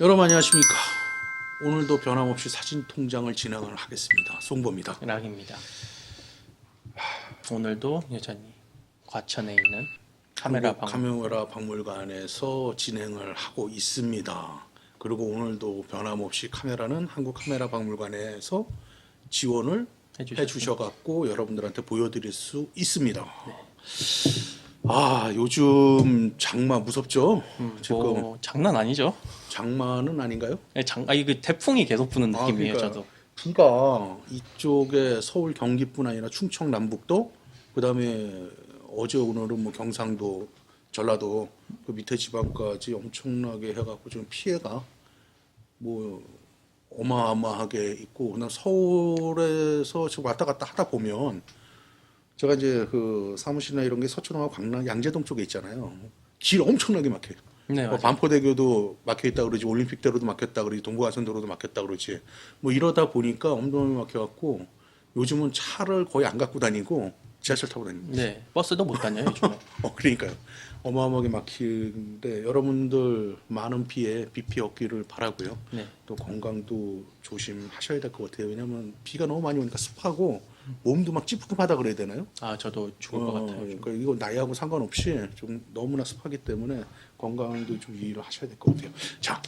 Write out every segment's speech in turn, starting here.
여러분 안녕하십니까. 오늘도 변함없이 사진 통장을 진행을 하겠습니다. 송보입니다. 락입니다. 오늘도 여전히 과천에 있는 카메라 한국 방 카메라 박물관에서 진행을 하고 있습니다. 그리고 오늘도 변함없이 카메라는 한국 카메라 박물관에서 지원을 해주셨습니다. 해주셔갖고 여러분들한테 보여드릴 수 있습니다. 네. 아 요즘 장마 무섭죠? 음, 지금 뭐 장난 아니죠? 장마는 아닌가요? 예, 장, 아 이거 태풍이 계속 부는 아, 느낌이에요. 그러니까요. 저도. 비가 이쪽에 서울 경기뿐 아니라 충청 남북도 그다음에 어제 오늘은 뭐 경상도 전라도 그 밑에 지방까지 엄청나게 해갖고 지금 피해가 뭐 어마어마하게 있고 그다음 서울에서 지금 왔다 갔다 하다 보면 제가 이제 그 사무실이나 이런 게 서초동하고 강남 양재동 쪽에 있잖아요. 길 엄청나게 막혀요. 네, 뭐 맞아요. 반포대교도 막혀 있다 그러지 올림픽대로도 막혔다 그러지 동부가선도로도 막혔다 그러지 뭐 이러다 보니까 엄청나게 막혀갖고 요즘은 차를 거의 안 갖고 다니고 지하철 타고 다닙니다. 네, 버스도 못 다녀요 요즘에. 어 그러니까요. 어마어마하게 막히는데 여러분들 많은 피해 비 피해 없기를 바라고요. 네. 또 건강도 조심하셔야 될 것 같아요. 왜냐면 비가 너무 많이 오니까 습하고 몸도 막 찌뿌둥하다 그래야 되나요? 아 저도 죽을 것 어, 같아요. 그러니까 이거 나이하고 상관없이 좀 너무나 습하기 때문에 건강도 좀 유의를 하셔야 될 것 같아요. 자,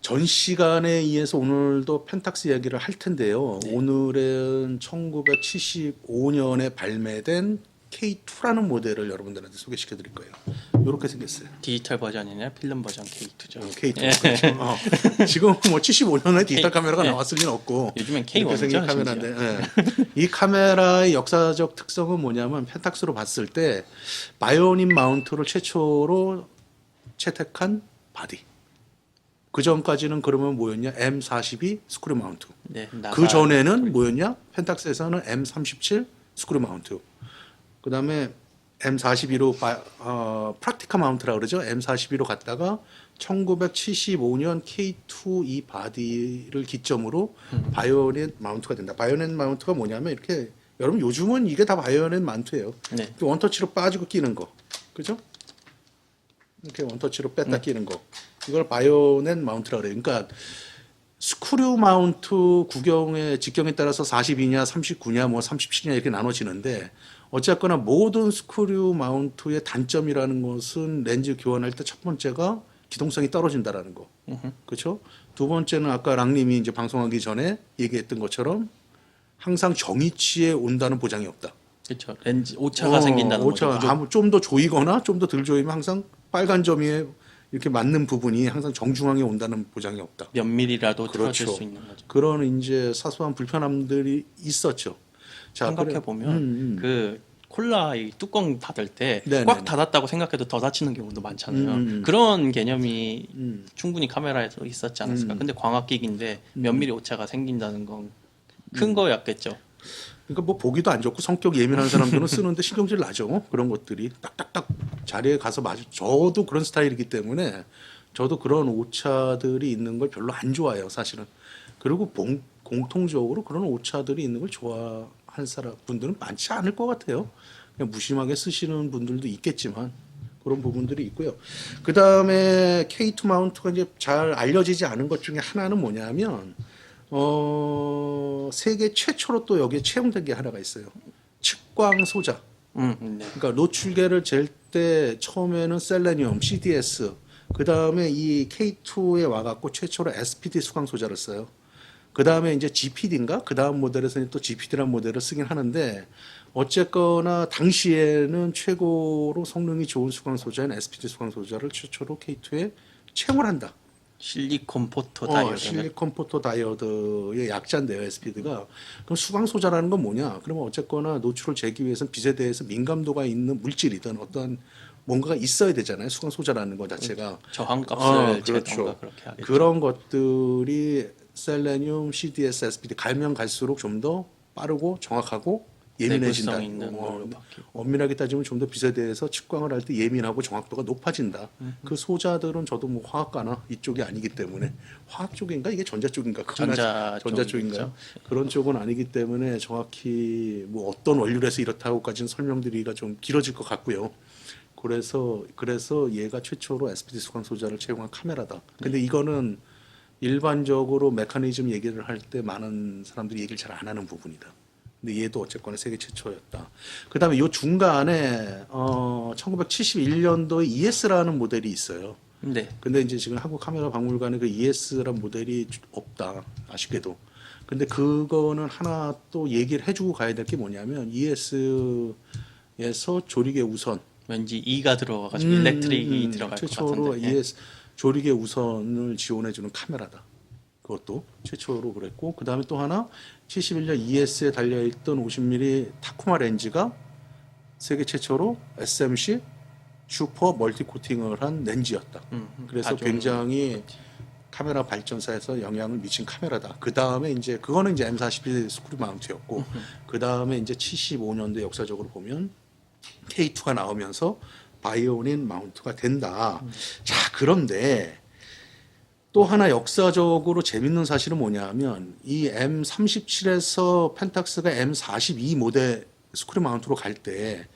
전 시간에 의해서 오늘도 펜탁스 이야기를 할 텐데요. 네. 오늘은 1975년에 발매된 K2라는 모델을 여러분들한테 소개시켜 드릴 거예요. 이렇게 생겼어요. 디지털 버전이냐 필름 버전 K2죠. K2. 예. 그렇죠. 어. 지금 뭐 75년에 디지털 K- 카메라가 예. 나왔을 리는 없고 요즘엔 이렇게 K1이죠. 생긴 카메라인데 예. 이 카메라의 역사적 특성은 뭐냐면 펜탁스로 봤을 때 바이오닌 마운트를 최초로 채택한 바디. 그 전까지는 그러면 뭐였냐? M42 스크류 마운트. 네, 나사- 그 전에는 뭐였냐? 펜탁스에서는 M37 스크류 마운트. 그다음에 M42로 바, 어, 프락티카 마운트라 그러죠. M42로 갔다가 1975년 K2 이 바디를 기점으로 바이오넷 마운트가 된다. 바이오넷 마운트가 뭐냐면 이렇게 여러분 요즘은 이게 다 바이오넷 마운트예요. 네. 원터치로 빠지고 끼는 거. 그죠? 이렇게 원터치로 뺐다 끼는 거. 이걸 바이오넷 마운트라 그래요. 그러니까 스크류 마운트 구경의 직경에 따라서 42냐, 39냐, 뭐 37냐 이렇게 나눠지는데 어쨌거나 모든 스크류 마운트의 단점이라는 것은 렌즈 교환할 때 첫 번째가 기동성이 떨어진다라는 거. 그렇죠? 두 번째는 아까 랑님이 이제 방송하기 전에 얘기했던 것처럼 항상 정위치에 온다는 보장이 없다. 그렇죠. 렌즈 오차가 생긴다는 거죠. 오차가 무조건. 아무 좀 더 조이거나 좀 더 덜 조이면 항상 빨간 점이 이렇게 맞는 부분이 항상 정중앙에 온다는 보장이 없다. 몇 밀리라도 그렇죠. 틀어질 수 있는 거죠. 그런 이제 사소한 불편함들이 있었죠. 자, 생각해 보면 음, 음. 그 콜라 이 뚜껑 닫을 때 네네네. 꽉 닫았다고 생각해도 더 닫히는 경우도 많잖아요. 음, 음. 그런 개념이 음. 충분히 카메라에서 있었지 않았을까. 음. 근데 광학기기인데 몇 미리 오차가 생긴다는 건 큰 거였겠죠. 그러니까 뭐 보기도 안 좋고 성격 예민한 사람들은 쓰는데 신경질 나죠. 그런 것들이 딱딱딱 자리에 가서 맞아. 저도 그런 스타일이기 때문에 저도 그런 오차들이 있는 걸 별로 안 좋아해요, 사실은. 그리고 봉- 공통적으로 그런 오차들이 있는 걸 좋아 하는 사람 분들은 많지 않을 것 같아요. 그냥 무심하게 쓰시는 분들도 있겠지만 그런 부분들이 있고요. 그 다음에 K2 마운트가 이제 잘 알려지지 않은 것 중에 하나는 뭐냐면 어, 세계 최초로 또 여기에 채용된 게 하나가 있어요. 측광 소자. 음, 네. 그러니까 노출계를 잴 때 처음에는 셀레니움, CDS, 그 다음에 이 K2에 와갖고 최초로 SPD 수광 소자를 써요. 그 다음에 이제 GPD인가? 그 다음 모델에서는 또 GPD라는 모델을 쓰긴 하는데 어쨌거나 당시에는 최고로 성능이 좋은 수광 소자인 SPD 수광 소자를 최초로 K2에 채용을 한다. 실리콘 포토 어, 다이어드. 실리콘 포토 다이오드의 약자인데요, SPD가. 그럼 수광 소자라는 건 뭐냐? 그러면 어쨌거나 노출을 재기 위해서는 빛에 대해서 민감도가 있는 물질이든 어떤 뭔가가 있어야 되잖아요. 수광 소자라는 것 자체가. 저항값을 어, 하겠죠. 그런 것들이 셀레늄, CDS, SPD 갈면 갈수록 좀 더 빠르고 정확하고 예민해진다. 있는 어. 엄밀하게 따지면 좀더 빛에 대해서 측광을 할 때 예민하고 정확도가 높아진다. 그 소자들은 저도 뭐 화학과나 이쪽이 아니기 때문에 화학 쪽인가 이게 전자 쪽인가 전자 전자 쪽인가요? 쪽이죠. 그런 쪽은 아니기 때문에 정확히 뭐 어떤 원료로 해서 이렇다고까지는 설명드리기가 좀 길어질 것 같고요. 그래서 그래서 얘가 최초로 SPD 수강 소자를 채용한 카메라다. 근데 이거는 일반적으로 메커니즘 얘기를 할 때 많은 사람들이 얘기를 잘 안 하는 부분이다. 근데 얘도 어쨌거나 세계 최초였다. 그 다음에 요 중간에 어 1971년도에 ES라는 모델이 있어요. 네. 근데 이제 지금 한국 카메라 박물관에 그 ES란 모델이 없다. 아쉽게도. 근데 그거는 하나 또 얘기를 해주고 가야 될 게 뭐냐면 ES에서 조리개 우선 왠지 E가 들어가가지고 음, 일렉트릭이 음, 들어갈 것 최초로 같은데. 예. ES 조리개 우선을 지원해주는 카메라다. 그것도 최초로 그랬고 그 다음에 또 하나 71년 ES에 달려있던 50mm 타쿠마 렌즈가 세계 최초로 SMC 슈퍼 멀티 코팅을 한 렌즈였다. 음, 음. 그래서 굉장히 카메라 발전사에서 영향을 미친 카메라다. 그 다음에 이제 그거는 이제 M41 스크류 마운트였고 그 다음에 이제 75년도 역사적으로 보면 K2가 나오면서 바이오닌 마운트가 된다. 자 그런데 또 하나 역사적으로 재밌는 사실은 뭐냐면 이 M37에서 펜탁스가 M42 모델 스크류 마운트로 갈 때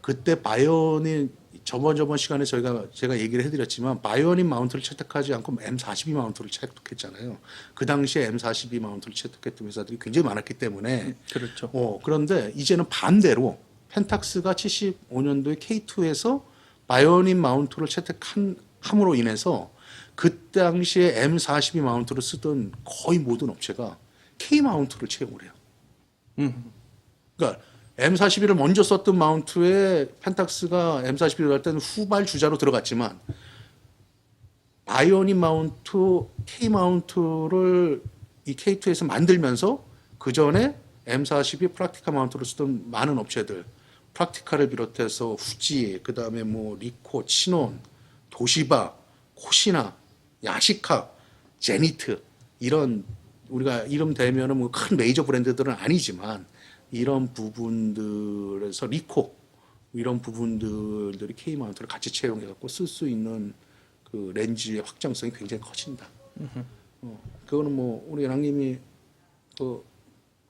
그때 바이오닌 저번 저번 시간에 저희가 제가 얘기를 해드렸지만 바이오닌 마운트를 채택하지 않고 M42 마운트를 채택했잖아요. 그 당시에 M42 마운트를 채택했던 회사들이 굉장히 많았기 때문에 그렇죠. 어, 그런데 이제는 반대로 펜탁스가 75년도에 K2에서 바이오닌 마운트를 채택한 함으로 인해서 그 당시에 M42 마운트를 쓰던 거의 모든 업체가 K 마운트를 채용을 해요. 음. 그러니까 M41을 먼저 썼던 마운트에 펜탁스가 M41을 할 때는 후발 주자로 들어갔지만 바이오닌 마운트, K 마운트를 이 K2에서 만들면서 그 전에 M42 프락티카 마운트를 쓰던 많은 업체들, 프락티카를 비롯해서 후지, 그 다음에 뭐 리코, 치논, 도시바, 코시나, 야시카, 제니트 이런 우리가 이름 대면은 뭐 큰 메이저 브랜드들은 아니지만 이런 부분들에서 리코 이런 부분들이 K 마운트를 같이 채용해 갖고 쓸 수 있는 그 렌즈의 확장성이 굉장히 커진다. 어, 그거는 뭐 우리 양님이 그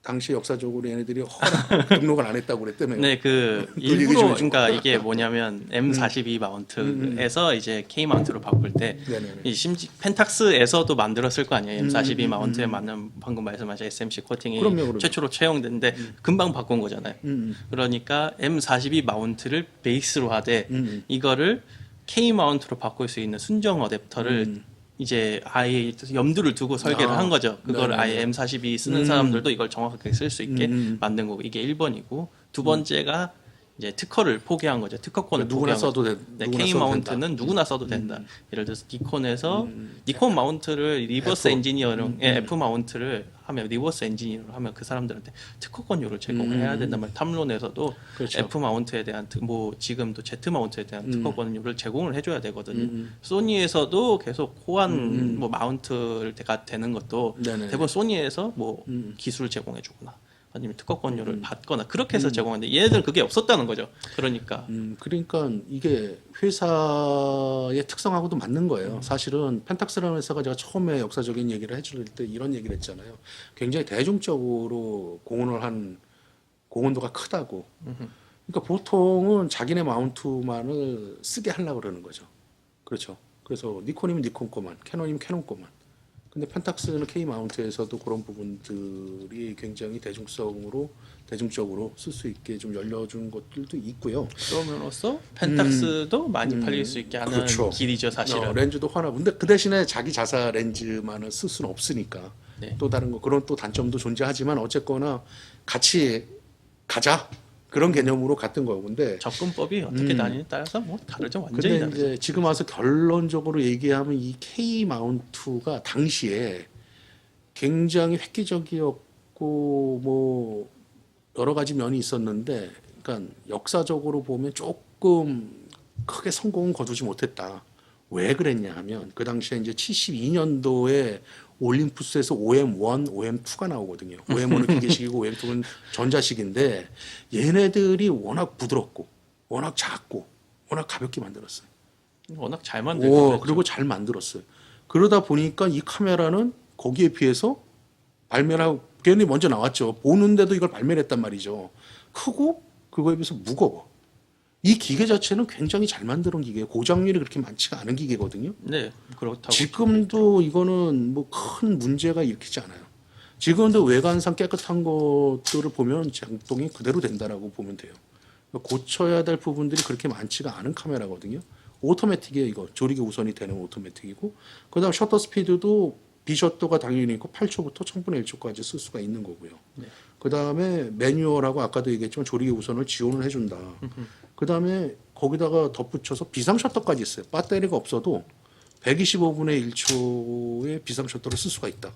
당시 역사적으로 얘네들이 허락 등록을 안 했다고 그랬다며요. 네, 그 일부러. 그러니까 이게 뭐냐면 M42 마운트에서 이제 K 마운트로 바꿀 때. 이 심지 펜탁스에서도 만들었을 거 아니에요. M42 음, 음, 마운트에 맞는 방금 말씀하신 SMC 코팅이 그럼요, 그럼요. 최초로 채용됐는데 금방 바꾼 거잖아요. 음, 그러니까 M42 마운트를 베이스로 하되 음, 음. 이거를 K 마운트로 바꿀 수 있는 순정 어댑터를 음. 이제 아예 염두를 두고 설계를 아, 한 거죠. 그걸 네네네. 아예 M42 쓰는 음. 사람들도 이걸 정확하게 쓸 수 있게 음, 음. 만든 거고 이게 1번이고 두 번째가 이제 특허를 포기한 거죠. 특허권을 그러니까 누구나 써도. 돼. 네, 누구나 K 써도 마운트는 된다. 음. 누구나 써도 된다. 예를 들어서 니콘에서 니콘 마운트를 리버스 F. 음, 엔지니어링, 예, F 마운트를 하면 리버스 엔지니어를 하면 그 사람들한테 특허권료를 제공을 해야 된단 말이에요. 탐론에서도 음, 그렇죠. F 마운트에 대한 특- 뭐 지금도 Z 마운트에 대한 특허권료를 제공을 해줘야 되거든요. 음, 소니에서도 계속 호환 뭐 마운트가 되는 것도 네네. 대부분 소니에서 뭐 음. 기술을 제공해주거나 아니면 특허권료를 받거나 그렇게 해서 제공하는데 얘네들은 그게 없었다는 거죠. 그러니까 음, 그러니까 이게 회사의 특성하고도 맞는 거예요. 사실은 펜탁스라는 회사가 제가 처음에 역사적인 얘기를 해줄 때 이런 얘기를 했잖아요. 굉장히 대중적으로 공헌을 한 공헌도가 크다고. 그러니까 보통은 자기네 마운트만을 쓰게 하려고 그러는 거죠. 그렇죠. 그래서 니콘이면 니콘 거만, 캐논이면 캐논 거만. 근데 펜탁스는 K 마운트에서도 그런 부분들이 굉장히 대중성으로 대중적으로 쓸 수 있게 좀 열려준 것들도 있고요. 그러면로써 펜탁스도 많이 팔릴 수 있게 하는 그렇죠. 길이죠, 사실은. 어, 렌즈도 하나. 근데 그 대신에 자기 자사 렌즈만을 쓸 수는 없으니까 네. 또 다른 거 그런 또 단점도 존재하지만 어쨌거나 같이 가자 그런 개념으로 갔던 거고 근데 접근법이 어떻게 음. 다니냐에 따라서 뭐 다르죠, 완전히 근데 다르죠. 이제 지금 와서 결론적으로 얘기하면 이 K 마운트가 당시에 굉장히 획기적이었고 뭐 여러 가지 면이 있었는데 그러니까 역사적으로 보면 조금 크게 성공은 거두지 못했다. 왜 그랬냐 하면 그 당시에 이제 72년도에 올림푸스에서 OM1, OM2가 나오거든요. OM1은 기계식이고 OM2는 전자식인데 얘네들이 워낙 부드럽고 워낙 작고 워낙 가볍게 만들었어요. 워낙 잘 오, 만들고 그리고 잘 만들었어요. 그러다 보니까 이 카메라는 거기에 비해서 발매를 하고 걔네 먼저 나왔죠. 보는데도 이걸 발매를 했단 말이죠. 크고 그거에 비해서 무거워. 이 기계 자체는 굉장히 잘 만든 기계예요. 고장률이 그렇게 많지가 않은 기계거든요. 네, 그렇다고. 지금도 이거는 뭐 큰 문제가 일으키지 않아요. 지금도 외관상 깨끗한 것들을 보면 작동이 그대로 된다라고 보면 돼요. 고쳐야 될 부분들이 그렇게 많지가 않은 카메라거든요. 오토매틱이에요, 이거. 조리개 우선이 되는 오토매틱이고, 그 다음 셔터 스피드도 비셔터가 당연히 있고 8초부터 1000분의 1초까지 쓸 수가 있는 거고요. 그 다음에 매뉴얼하고 아까도 얘기했지만 조리개 우선을 지원을 해준다. 그 다음에 거기다가 덧붙여서 비상 셔터까지 있어요. 배터리가 없어도 125분의 1초의 비상 셔터를 쓸 수가 있다.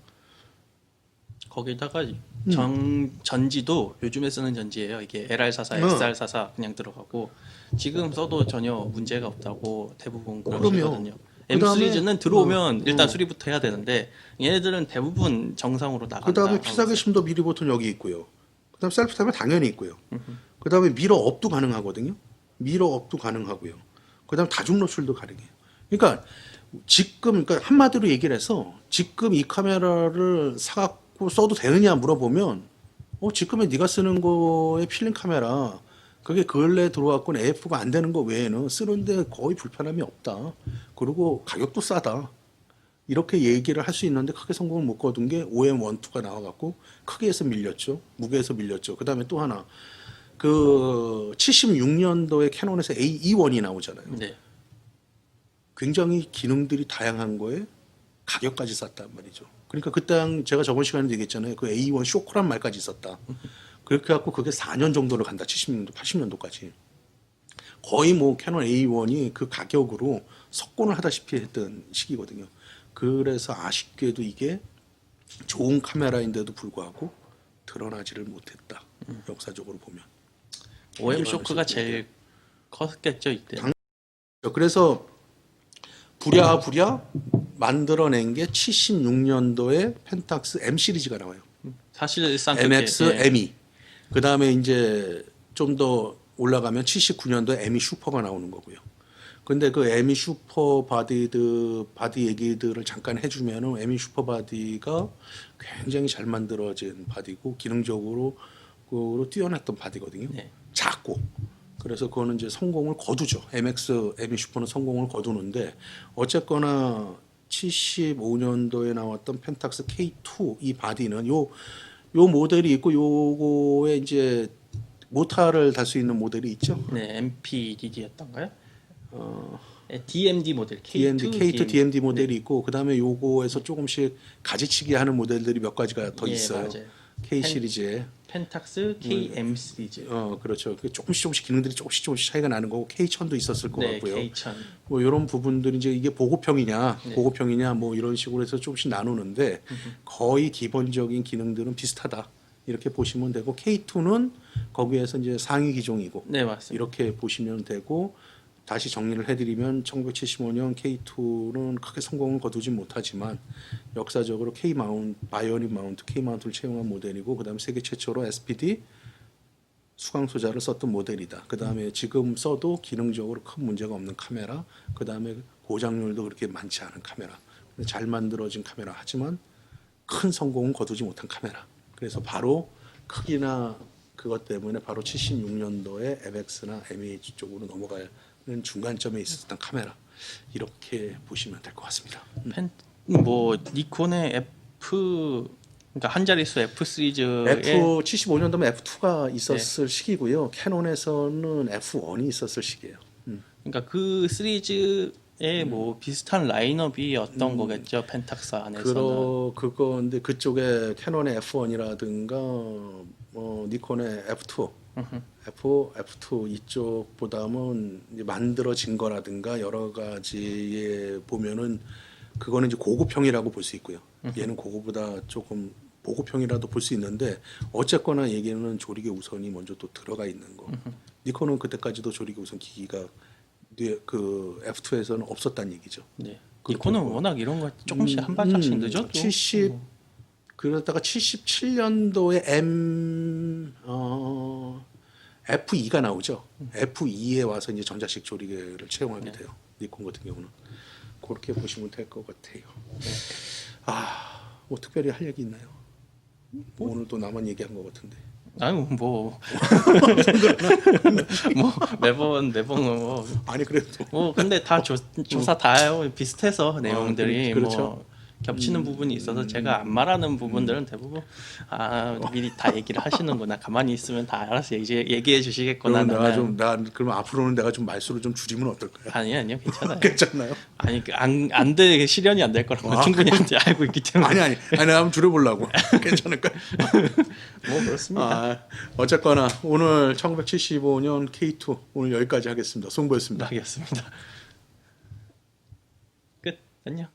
거기다가 음. 전 전지도 요즘에 쓰는 전지예요. 이게 LR44, 어. XR44 그냥 들어가고 지금 써도 전혀 문제가 없다고 대부분 그럼요. 그러시거든요. M 그다음에- 시리즈는 들어오면 어, 일단 어. 수리부터 해야 되는데 얘네들은 대부분 정상으로 그 나간다. 다음에 피사계심도 미리 버튼 여기 있고요. 그 다음 셀프 타면 당연히 있고요. 그 다음에 미러 업도 가능하거든요. 미러 업도 가능하고요. 그 다음 다중 노출도 가능해요. 그러니까 지금 그러니까 한마디로 얘기를 해서 지금 이 카메라를 사갖고 써도 되느냐 물어보면 어 지금의 네가 쓰는 거에 필름 카메라 그게 근래 들어왔고 AF가 안 되는 거 외에는 쓰는데 거의 불편함이 없다. 그리고 가격도 싸다. 이렇게 얘기를 할 수 있는데 크게 성공을 못 거둔 게 OM12가 나와갖고 크기에서 밀렸죠. 무게에서 밀렸죠. 그 다음에 또 하나 그 76년도에 캐논에서 AE1이 나오잖아요. 네. 굉장히 기능들이 다양한 거에 가격까지 쌌단 말이죠. 그러니까 그때 제가 저번 시간에 얘기했잖아요. 그 A1 쇼크란 말까지 있었다. 그렇게 갖고 그게 4년 정도를 간다. 70년도, 80년도까지. 거의 뭐 캐논 A1이 그 가격으로 석권을 하다시피 했던 시기거든요. 그래서 아쉽게도 이게 좋은 카메라인데도 불구하고 드러나지를 못했다. 역사적으로 보면. OM 쇼크가 제일 컸겠죠 이때. 당- 그래서 부랴부랴 만들어낸 게 76년도에 펜탁스 M 시리즈가 나와요. 사실상 그게, MX, 예. ME. 그 다음에 이제 좀 더 올라가면 79년도에 ME 슈퍼가 나오는 거고요. 근데 그 ME 슈퍼 바디드 바디 얘기들을 잠깐 해주면은 ME 슈퍼 바디가 굉장히 잘 만들어진 바디고 기능적으로 뛰어났던 바디거든요. 네. 작고 그래서 그거는 이제 성공을 거두죠. MX, ME 슈퍼는 성공을 거두는데 어쨌거나 75년도에 나왔던 펜탁스 K2 이 바디는 요 요 모델이 있고 요거에 이제 모타를 달 수 있는 모델이 있죠. 네, MPDD였던가요? 네, DMD 모델 K2, DMD, K2 DMD 모델이 있고 그다음에 요거에서 조금씩 가지치기 하는 모델들이 몇 가지가 더 예, 있어요. 맞아요. K 시리즈에 펜탁스 KM 시리즈. 어 그렇죠. 그 조금씩 조금씩 기능들이 조금씩 조금씩 차이가 나는 거고 K1000도 있었을 것 네, 같고요. K1000. 뭐 이런 부분들이 이제 이게 보고평이냐, 네. 보고평이냐 뭐 이런 식으로 해서 조금씩 나누는데 거의 기본적인 기능들은 비슷하다. 이렇게 보시면 되고 K2는 거기에서 이제 상위 기종이고 네, 맞습니다. 이렇게 보시면 되고 다시 정리를 해드리면 1975년 K2는 크게 성공을 거두지 못하지만 역사적으로 K 마운트, 바이오닉 마운트, K 마운트를 채용한 모델이고 그다음에 세계 최초로 SPD 수강 소자를 썼던 모델이다. 그 다음에 지금 써도 기능적으로 큰 문제가 없는 카메라. 그 다음에 고장률도 그렇게 많지 않은 카메라. 잘 만들어진 카메라 하지만 큰 성공은 거두지 못한 카메라. 그래서 바로 크기나 그것 때문에 바로 76년도에 MX나 MH 쪽으로 넘어가는 중간점에 있었던 카메라. 이렇게 보시면 될 것 같습니다. 펜, 뭐 니콘의 F 그러니까 한 자릿수 F 시리즈의 F 75년도면 F2가 있었을 시기고요. 캐논에서는 F1이 있었을 시기예요. 음. 그러니까 그 시리즈의 뭐 비슷한 라인업이 어떤 거겠죠 펜탁스 안에서는. 그러 그건데 그쪽에 캐논의 F1이라든가 뭐 니콘의 F2, F, F2 이쪽보다는 만들어진 거라든가 여러 가지에 보면은 그거는 이제 고급형이라고 볼 수 있고요. 얘는 그거보다 조금 보급형이라도 볼 수 있는데 어쨌거나 얘기는 조리개 우선이 먼저 또 들어가 있는 거. 니콘은 그때까지도 조리개 우선 기기가 뉘- 그 F2에서는 없었다는 얘기죠. 네. 니콘은 워낙 이런 거 조금씩 한 발짝씩 음, 늦었죠. 70 그러다가 77년도에 M 어, F2가 나오죠. F2에 와서 이제 전자식 조리개를 채용하게 돼요. 니콘 같은 경우는 그렇게 보시면 될 것 같아요. 아, 뭐 특별히 할 얘기 있나요? 오늘 또 나만 얘기한 것 같은데. 아유 뭐, 뭐 매번 매번 뭐, 아니 그래도 뭐 근데 다 조, 조사 다 해요 비슷해서 내용들이 그렇죠. 뭐 겹치는 부분이 있어서 제가 안 말하는 부분들은 대부분 아 미리 다 얘기를 하시는구나. 가만히 있으면 다 알아서 얘기, 얘기해 주시겠구나. 그럼 내가. 좀나 그럼 앞으로는 내가 좀 말수를 좀 줄이면 어떨까요? 아니요 아니요 괜찮아요. 괜찮나요? 아니 그 안안돼 실현이 안 될 거라고 아, 충분히 알고 있기 때문에. 아니 아니. 아니 내가 한번 줄여보려고. 괜찮을까? 뭐 그렇습니다. 아 어쨌거나 오늘 1975년 K2 오늘 여기까지 하겠습니다. 송보였습니다. 하겠습니다. 끝. 안녕